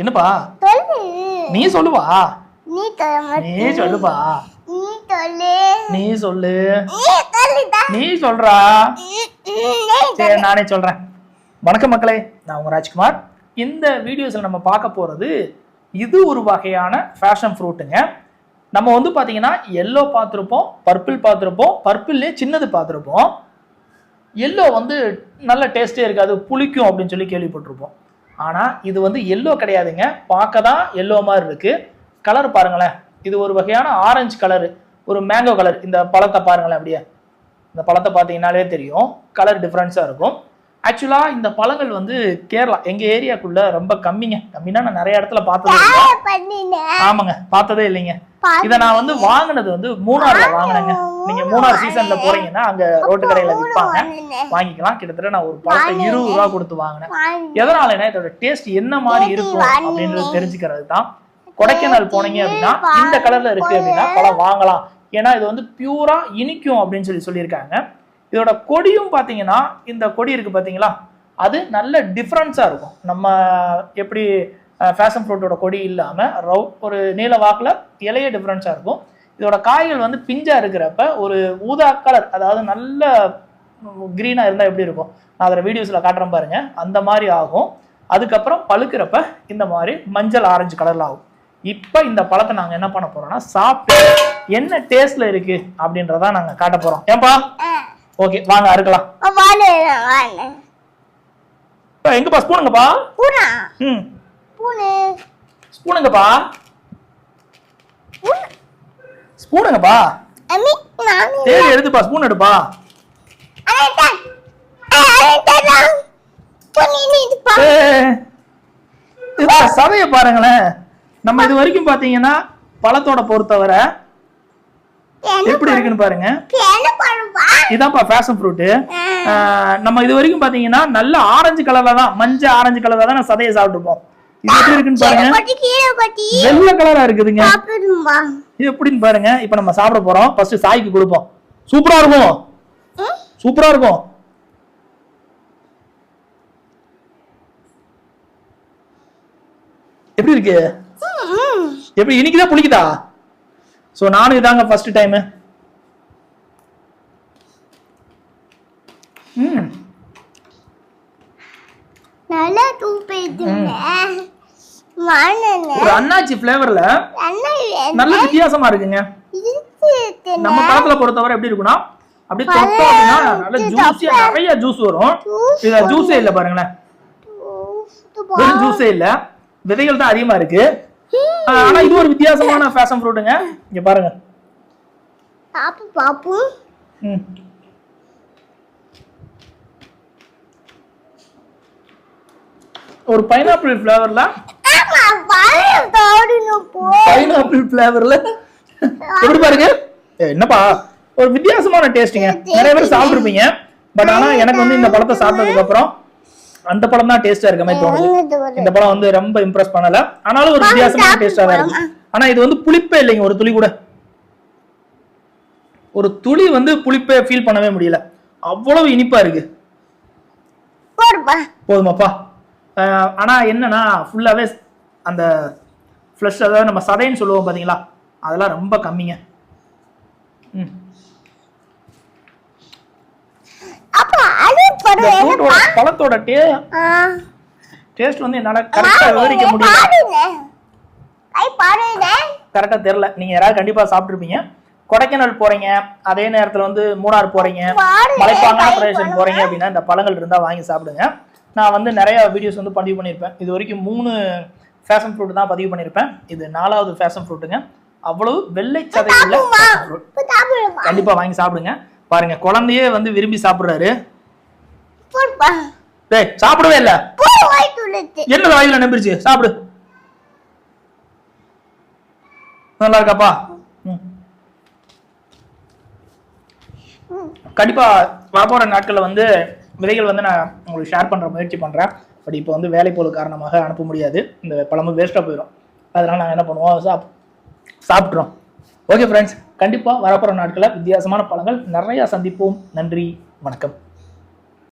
என்னப்பா? சொல்லு. நீ சொல்லுவா? நீ சொல்ல நீ சொல்லுப்பா. நீ சொல்லு. நீ சொல்றா. சரி நானே சொல்றேன். வணக்கம் மக்களே நான் உங்க ராஜ்குமார். இந்த வீடியோஸ்ல நம்ம பார்க்க போறது இது ஒரு வகையான ஃபேஷன் ஃப்ரூட்டுங்க நம்ம வந்து பாத்தீங்கன்னா எல்லோ பார்த்துருப்போம் பர்பிள் பார்த்துருப்போம் பர்பிள்லே சின்னது பார்த்துருப்போம். எல்லோ வந்து நல்ல டேஸ்டே இருக்காது புளிக்கும் அப்படின்னு சொல்லி கேள்விப்பட்டிருப்போம். ஆனால் இது வந்து எல்லோ கிடையாதுங்க. பார்க்க தான் எல்லோ மாதிரி இருக்குது கலர் பாருங்களேன். இது ஒரு வகையான ஆரஞ்சு கலரு ஒரு மேங்கோ கலர் இந்த பழத்தை பாருங்களேன் அப்படியே. இந்த பழத்தை பார்த்தீங்கன்னாலே தெரியும். கலர் டிஃப்ரென்ஸாக இருக்கும். ஆக்சுவலாக இந்த பழங்கள் வந்து கேரளா எங்கள் ஏரியாக்குள்ள ரொம்ப கம்மிங்க. கம்மினா நான் நிறைய இடத்துல பார்த்ததே ஆமாங்க பார்த்ததே இல்லைங்க. இதை நான் வந்து வாங்கினது வந்து மூணார்ல வாங்கினேங்க. நீங்க மூணார் சீசன்ல போறீங்கன்னா அங்க ரோட்டு கடையில விற்பாங்க வாங்கிக்கலாம். கிட்டத்தட்ட நான் ஒரு பழத்தை இருபது ரூபா கொடுத்து வாங்கினேன். எதனாலனா இதோட டேஸ்ட் என்ன மாதிரி இருக்கும் அப்படின்றது தெரிஞ்சுக்கிறது தான். கொடைக்கானல் போனீங்க அப்படின்னா இந்த கலர்ல இருக்கு அப்படின்னா பழம் வாங்கலாம். ஏன்னா இது வந்து பியூரா இனிக்கும் அப்படின்னு சொல்லி சொல்லியிருக்காங்க. இதோட கொடியும் பார்த்தீங்கன்னா இந்த கொடி இருக்கு பார்த்தீங்களா அது நல்ல டிஃப்ரென்ஸாக இருக்கும். நம்ம எப்படி ஃபேஷன் ஃப்ரூட்டோட கொடி இல்லாமல் ரவு ஒரு நீல வாக்கில் இலைய டிஃப்ரென்ஸாக இருக்கும். இதோட காய்கள் வந்து பிஞ்சாக இருக்கிறப்ப ஒரு ஊதா கலர் அதாவது நல்ல க்ரீனாக இருந்தால் எப்படி இருக்கும்? நான் அதில் வீடியோஸில் காட்டுறேன் பாருங்க. அந்த மாதிரி ஆகும். அதுக்கப்புறம் பழுக்கிறப்ப இந்த மாதிரி மஞ்சள் ஆரஞ்சு கலரில் ஆகும். இப்போ இந்த பழத்தை நாங்கள் என்ன பண்ண போகிறோம்னா சாப்பிட்டு என்ன டேஸ்ட்டில் இருக்குது அப்படின்றதான் நாங்கள் காட்ட போகிறோம் ஏன்பா? ஓகே வாங்க அறுக்கலாம். இப்ப எங்கப்பா? ஸ்பூனுங்கப்பா பூனா. ம். பூனு. ஸ்பூனுங்கப்பா ஸ்பூனுங்கப்பா அம்மி நானு. தேடி எடுத்துப்பா ஸ்பூன் எடுப்பா. பூனி நீ பா. ஏய், இதுல சதைய பாருங்களேன். நம்ம இது வரைக்கும் பாத்தீங்கன்னா பழத்தோட பொறுத்தவரை எப்படி இருக்குன்னு பாருங்க. இதான்ப்பா ஃபேஷன் ஃப்ரூட்டு நம்ம இது வரைக்கும் பாத்தீங்கன்னா நல்ல ஆரஞ்சு கலர்ல தான் மஞ்சள் ஆரஞ்சு கலர்ல தான் சதையை சாப்பிட்டுருப்போம் இது எப்படி இருக்குன்னு பாருங்க. வெள்ளை கலரா இருக்குதுங்க. எப்படின்னு பாருங்க. இப்போ நம்ம சாப்பிட போறோம். ஃபர்ஸ்ட் சாய்க்கு கொடுப்போம். சூப்பரா இருக்கும். சூப்பரா இருக்கும். எப்படி இருக்கு? எப்படி இனிக்குதா புளிக்குதா? சோ நானும் இதாங்க ஃபர்ஸ்ட் டைம் ம். நல்லா ஒரு அண்ணாச்சி ஃப்ளேவர்ல நல்ல வித்தியாசமா இருக்குங்க. இருக்கு நம்ம பழத்துல பொறுத்தவரை எப்படி இருக்கும்னா அப்படியே தொட்டோம் அப்படின்னா நல்ல ஜூஸியா நிறைய ஜூஸ் வரும். ஜூஸே இல்ல பாருங்களேன். வெறும் ஜூஸே இல்ல. விதைகள் தான் அதிகமா இருக்கு. ஆனா இது ஒரு வித்தியாசமான ஃபேஷன் ஃப்ரூட்டுங்க இங்க பாருங்க. பாப்பு பாப்பு. ஒரு பைனாப்பிள் ஃப்ளேவர்ல பைனாப்பிள் ஃப்ளேவர்ல எப்படி பாருங்க? என்னப்பா? ஒரு வித்தியாசமான டேஸ்ட்டுங்க நிறைய பேர் சாப்பிட்டுருப்பீங்க. பட் ஆனா எனக்கு வந்து இந்த பழத்தை சாப்பிட்டதுக்கு அப்புறம் அந்த பழம் தான் டேஸ்டா இருக்க மாதிரி தோணுது. இந்த பழம் வந்து ரொம்ப இம்ப்ரெஸ் பண்ணல. ஆனாலும் ஒரு வித்தியாசமான டேஸ்டா தான் இருக்கு. ஆனா இது வந்து புளிப்பே இல்லைங்க ஒரு துளி கூட. ஒரு துளி வந்து புளிப்பே ஃபீல் பண்ணவே முடியல. அவ்வளவு இனிப்பா இருக்கு. போதுமாப்பா ஆனா என்னன்னா ஃபுல்லாவே அந்த ஃப்ளஷ் அதாவது நம்ம சதைன்னு சொல்லுவோம் பாத்தீங்களா? அதெல்லாம் ரொம்ப கம்மிங்க. ம். அப்பா அது இந்த படுவேன் ஃப்ரூட்டோட பழத்தோட டே டேஸ்ட் வந்து என்னால கரெக்டா விவரிக்க முடியல. ஐ பாடுங்க கரெக்டா தெரியல. நீங்க யாராவது கண்டிப்பா சாப்பிட்டுருப்பீங்க. கொடைக்கானல் போறீங்க. அதே நேரத்துல வந்து மூணார் போறீங்க. மலைப்பாங்கான பிரதேசம் போறீங்க அப்படின்னா இந்த பழங்கள் இருந்தா வாங்கி சாப்பிடுங்க. நான் வந்து நிறைய வீடியோஸ் வந்து பதிவு பண்ணியிருப்பேன். இது வரைக்கும் மூணு ஃபேஷன் ஃப்ரூட் தான் பதிவு பண்ணியிருப்பேன். இது நாலாவது ஃபேஷன் ஃப்ரூட்டுங்க அவ்வளவு வெள்ளை சதை உள்ள கண்டிப்பா வாங்கி சாப்பிடுங்க. பாருங்க குழந்தையே வந்து விரும்பி சாப்பிடுறாரு. டேய் சாப்பிடவே இல்ல. என்ன வாயில நம்பிருச்சு? சாப்பிடு. நல்லா இருக்காப்பா. கண்டிப்பா வரப்போற நாட்கள்ல வந்து விதைகள் வந்து நான் உங்களுக்கு ஷேர் பண்ற முயற்சி பண்றேன். பட் இப்போ வந்து வேலை போல காரணமாக அனுப்ப முடியாது. இந்த பழமும் வேஸ்ட்டாக போயிடும் அதனால நாங்கள் என்ன பண்ணுவோம்? சாப் சாப்பிட்றோம் ஓகே ஃப்ரெண்ட்ஸ் கண்டிப்பாக வரப்போகிற நாட்களில் வித்தியாசமான பழங்கள் நிறையா சந்திப்போம். நன்றி. வணக்கம்.